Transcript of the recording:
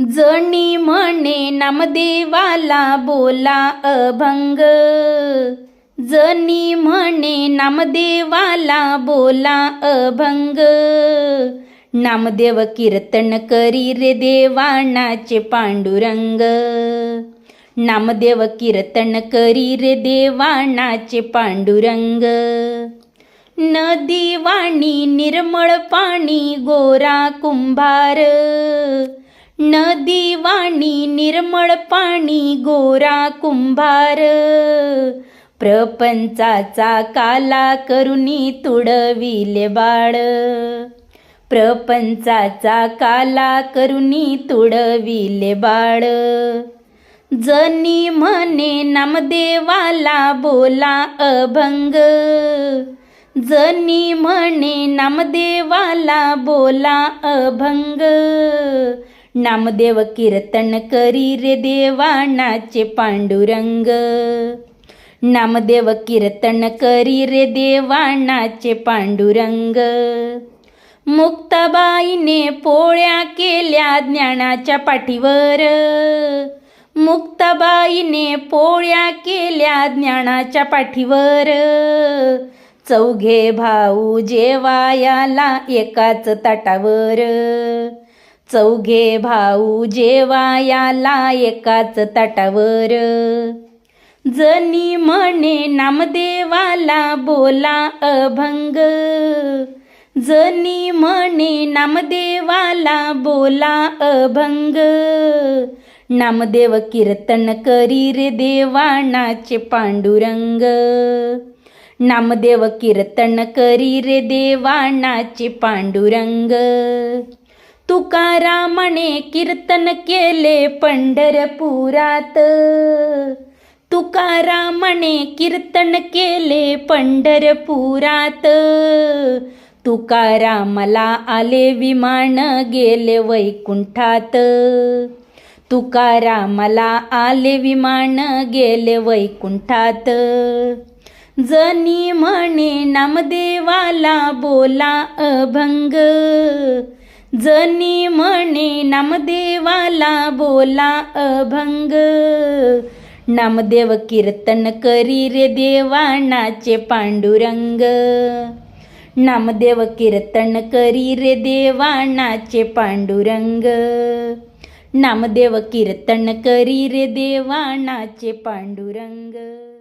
जणी म्हणे नामदेवाला बोला अभंग. जणी म्हणे नामदेवाला बोला अभंग. नामदेव कीर्तन करी रे देवानाचे पांडुरंग. नामदेव कीर्तन करी रे देवानाचे पांडुरंग. नदी वाणी निर्मळ पाणी गोरा कुंभार. नदी वाणी निर्मळ पाणी गोरा कुंभार. प्रपंचाचा काला करुणी तुडविले बाळ. प्रपंचाचा काला करुणी तुडविले बाळ. जनी म्हणे नामदेवाला बोला अभंग. जनी म्हणे नामदेवाला बोला अभंग. नामदेव कीर्तन करी रे देवाणाचे पांडुरंग. नामदेव कीर्तन करी रे देवाणाचे पांडुरंग. मुक्ताबाईने पोळ्या केल्या ज्ञानाच्या पाठीवर. मुक्ताबाईने पोळ्या केल्या ज्ञानाच्या पाठीवर. चौघे भाऊ जेवायाला एकाच ताटावर. चौघे भाऊ जेवायाला एकाच ताटावर. जनी म्हणे नामदेवाला बोला अभंग. जनी म्हणे नामदेवाला बोला अभंग. नामदेव कीर्तन करी रे देवाणाचे पांडुरंग. नामदेव कीर्तन करी रे देवाणाचे पांडुरंग. तुकारामाने कीर्तन केले पंढरपुरात. तुकारामाने कीर्तन केले पंढरपुरात. तुकारामाला आले विमान गेले वैकुंठात. तुकारामाला आले विमान गेले वैकुंठात. जनी म्हणे नामदेवाला बोला अभंग. जनी म्हणे नामदेवाला बोला अभंग. नामदेव कीर्तन करी रे देवानाचे पांडुरंग. नामदेव कीर्तन करी रे देवानाचे पांडुरंग. नामदेव कीर्तन करी रे देवानाचे पांडुरंग.